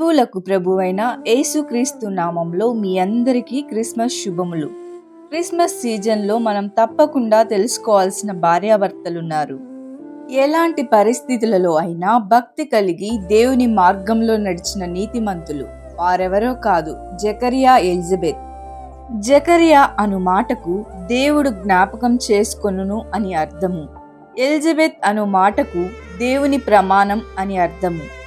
ప్రభువులకు ప్రభువైన యేసుక్రీస్తు నామంలో మీ అందరికీ క్రిస్మస్ శుభములు. క్రిస్మస్ సీజన్లో మనం తప్పకుండా తెలుసుకోవాల్సిన భార్యాభర్తలున్నారు. ఎలాంటి పరిస్థితులలో అయినా భక్తి కలిగి దేవుని మార్గంలో నడిచిన నీతిమంతులు వారెవరో కాదు జకరియా ఎలిజబెత్. జకరియా అను మాటకు దేవుడు జ్ఞాపకం చేసుకొనును అని అర్థము. ఎలిజబెత్ అను మాటకు దేవుని ప్రమాణం అని అర్థము.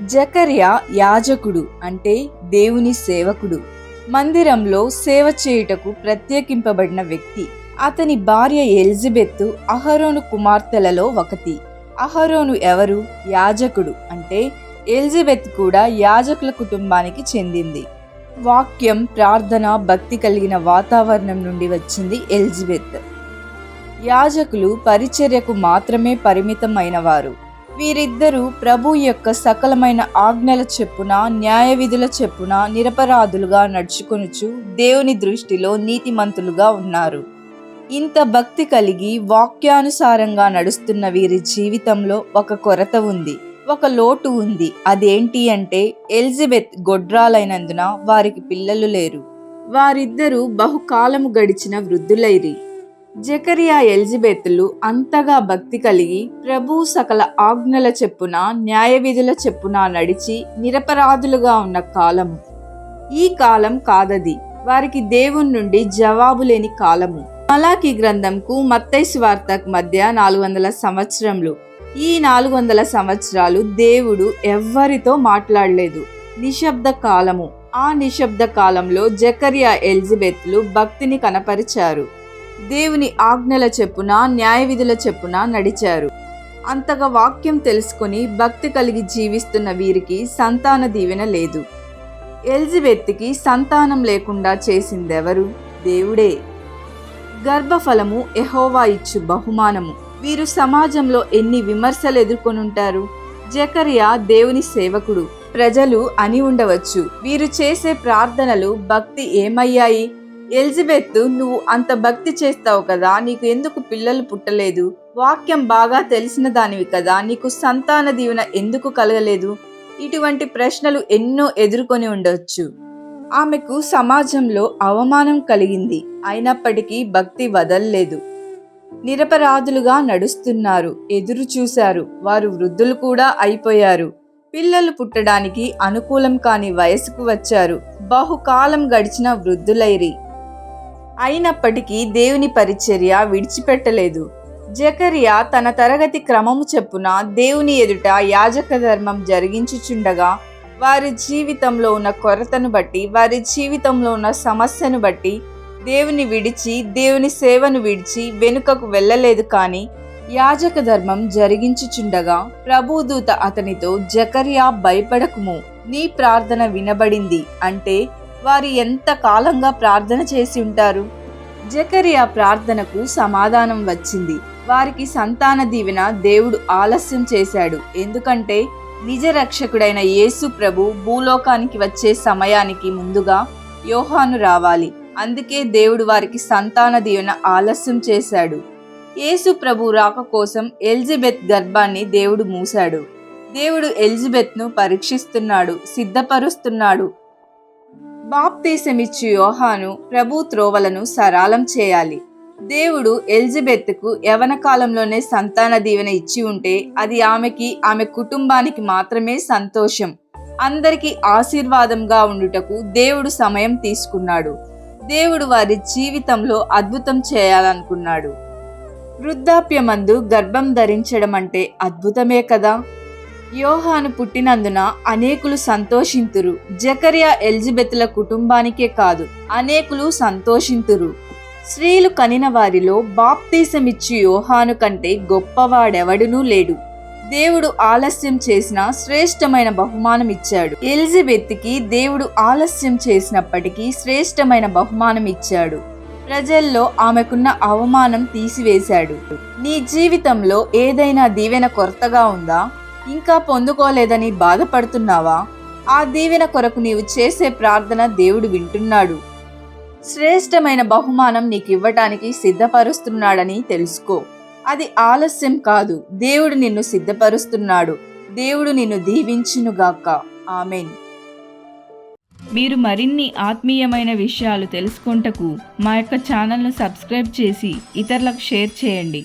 జకర్యా యాజకుడు అంటే దేవుని సేవకుడు. మందిరంలో సేవ చేయుటకు ప్రత్యేకింపబడిన వ్యక్తి. అతని భార్య ఎలిజబెత్ అహరోను కుమార్తెలలో ఒకటి. అహరోను ఎవరు? యాజకుడు అంటే ఎలిజబెత్ కూడా యాజకుల కుటుంబానికి చెందింది. వాక్యం ప్రార్థన భక్తి కలిగిన వాతావరణం నుండి వచ్చింది ఎలిజబెత్. యాజకులు పరిచర్యకు మాత్రమే పరిమితమైన వారు వీరిద్దరూ ప్రభు యొక్క సకలమైన ఆజ్ఞల చెప్పున న్యాయ విధుల చెప్పున నిరపరాధులుగా నడుచుకొనుచు దేవుని దృష్టిలో నీతిమంతులుగా ఉన్నారు. ఇంత భక్తి కలిగి వాక్యానుసారంగా నడుస్తున్న వీరి జీవితంలో ఒక కొరత ఉంది ఒక లోటు ఉంది. అదేంటి అంటే ఎలిజబెత్ గొడ్రాలైనందున వారికి పిల్లలు లేరు. వారిద్దరూ బహుకాలము గడిచిన వృద్ధులైరి. జకరియా ఎలిజబెత్లు అంతగా భక్తి కలిగి ప్రభు సకల ఆజ్ఞల చెప్పున న్యాయ విధుల చెప్పున నడిచి నిరపరాధులుగా ఉన్న కాలము ఈ కాలం కాదది. వారికి దేవుని నుండి జవాబు లేని కాలము. మలాకి గ్రంథంకు మత్తైసు వార్తకు మధ్య నాలుగు వందల సంవత్సరములు. ఈ నాలుగు వందల సంవత్సరాలు దేవుడు ఎవ్వరితో మాట్లాడలేదు. నిశ్శబ్ద కాలము. ఆ నిశ్శబ్ద కాలంలో జకరియా ఎలిజబెత్లు భక్తిని కనపరిచారు. దేవుని ఆజ్ఞల చెప్పున న్యాయ విధుల చెప్పున నడిచారు. అంతగా వాక్యం తెలుసుకుని భక్తి కలిగి జీవిస్తున్న వీరికి సంతాన దీవెన లేదు. ఎలిజబెత్కి సంతానం లేకుండా చేసిందెవరు? దేవుడే. గర్భఫలము ఎహోవా ఇచ్చు బహుమానము. వీరు సమాజంలో ఎన్ని విమర్శలు ఎదుర్కొనుంటారు? జకరియా దేవుని సేవకుడు. ప్రజలు అని ఉండవచ్చు వీరు చేసే ప్రార్థనలు భక్తి ఏమయ్యాయి? ఎలిజబెత్ నువ్వు అంత భక్తి చేస్తావు కదా నీకు ఎందుకు పిల్లలు పుట్టలేదు? వాక్యం బాగా తెలిసిన దానివి కదా నీకు సంతాన దీవెన ఎందుకు కలగలేదు? ఇటువంటి ప్రశ్నలు ఎన్నో ఎదుర్కొని ఉండొచ్చు. ఆమెకు సమాజంలో అవమానం కలిగింది. అయినప్పటికీ భక్తి వదల్లేదు. నిరపరాధులుగా నడుస్తున్నారు. ఎదురు చూశారు. వారు వృద్ధులు కూడా అయిపోయారు. పిల్లలు పుట్టడానికి అనుకూలం కాని వయసుకు వచ్చారు. బహుకాలం గడిచిన వృద్ధులైరి. అయినప్పటికీ దేవుని పరిచర్య విడిచిపెట్టలేదు. జకరియా తన తరగతి క్రమము చెప్పున దేవుని ఎదుట యాజక ధర్మం జరిగించుచుండగా వారి జీవితంలో ఉన్న కొరతను బట్టి వారి జీవితంలో ఉన్న సమస్యను బట్టి దేవుని విడిచి దేవుని సేవను విడిచి వెనుకకు వెళ్ళలేదు కానీ యాజక ధర్మం జరిగించుచుండగా ప్రభుదూత అతనితో జకర్యా భయపడకుము. నీ ప్రార్థన వినబడింది. అంటే వారు ఎంత కాలంగా ప్రార్థన చేసి ఉంటారు? జకరియా ప్రార్థనకు సమాధానం వచ్చింది. వారికి సంతాన దీవెన దేవుడు ఆలస్యం చేశాడు. ఎందుకంటే నిజ రక్షకుడైన యేసు ప్రభు భూలోకానికి వచ్చే సమయానికి ముందుగా యోహాను రావాలి. అందుకే దేవుడు వారికి సంతాన దీవెన ఆలస్యం చేశాడు. యేసు ప్రభు రాక కోసం ఎలిజబెత్ గర్భాన్ని దేవుడు మూశాడు. దేవుడు ఎలిజబెత్ను పరీక్షిస్తున్నాడు సిద్ధపరుస్తున్నాడు. బాప్తీసమిచ్చి యోహాను ప్రభు త్రోవలను సరాలం చేయాలి. దేవుడు ఎలిజబెత్కు యవన కాలంలోనే సంతాన దీవెన ఇచ్చి ఉంటే అది ఆమెకి ఆమె కుటుంబానికి మాత్రమే సంతోషం. అందరికీ ఆశీర్వాదంగా ఉండుటకు దేవుడు సమయం తీసుకున్నాడు. దేవుడు వారి జీవితంలో అద్భుతం చేయాలనుకున్నాడు. వృద్ధాప్యమందు గర్భం ధరించడం అంటే అద్భుతమే కదా? యోహాను పుట్టినందున అనేకులు సంతోషింతురు. జకరియా ఎలిజబెత్ల కుటుంబానికే కాదు అనేకులు సంతోషింతురు. స్త్రీలు కనిన వారిలో బాప్తీసమిచ్చి యోహాను కంటే గొప్పవాడెవడునూ లేడు. దేవుడు ఆలస్యం చేసిన శ్రేష్టమైన బహుమానం ఇచ్చాడు ఎలిజబెత్కి దేవుడు ఆలస్యం చేసినప్పటికీ శ్రేష్టమైన బహుమానం ఇచ్చాడు ప్రజల్లో ఆమెకున్న అవమానం తీసివేశాడు. నీ జీవితంలో ఏదైనా దీవెన కొరతగా ఉందా? ఇంకా పొందుకోలేదని బాధపడుతున్నావా? ఆ దీవెన కొరకు నీవు చేసే ప్రార్థన దేవుడు వింటున్నాడు. శ్రేష్టమైన బహుమానం నీకు ఇవ్వటానికి సిద్ధపరుస్తున్నాడని తెలుసుకో. అది ఆలస్యం కాదు. దేవుడు నిన్ను సిద్ధపరుస్తున్నాడు. దేవుడు నిన్ను దీవించునుగాక. ఆమెన్. మీరు మరిన్ని ఆత్మీయమైన విషయాలు తెలుసుకుంటకు మా యొక్క ఛానల్ను సబ్స్క్రైబ్ చేసి ఇతరులకు షేర్ చేయండి.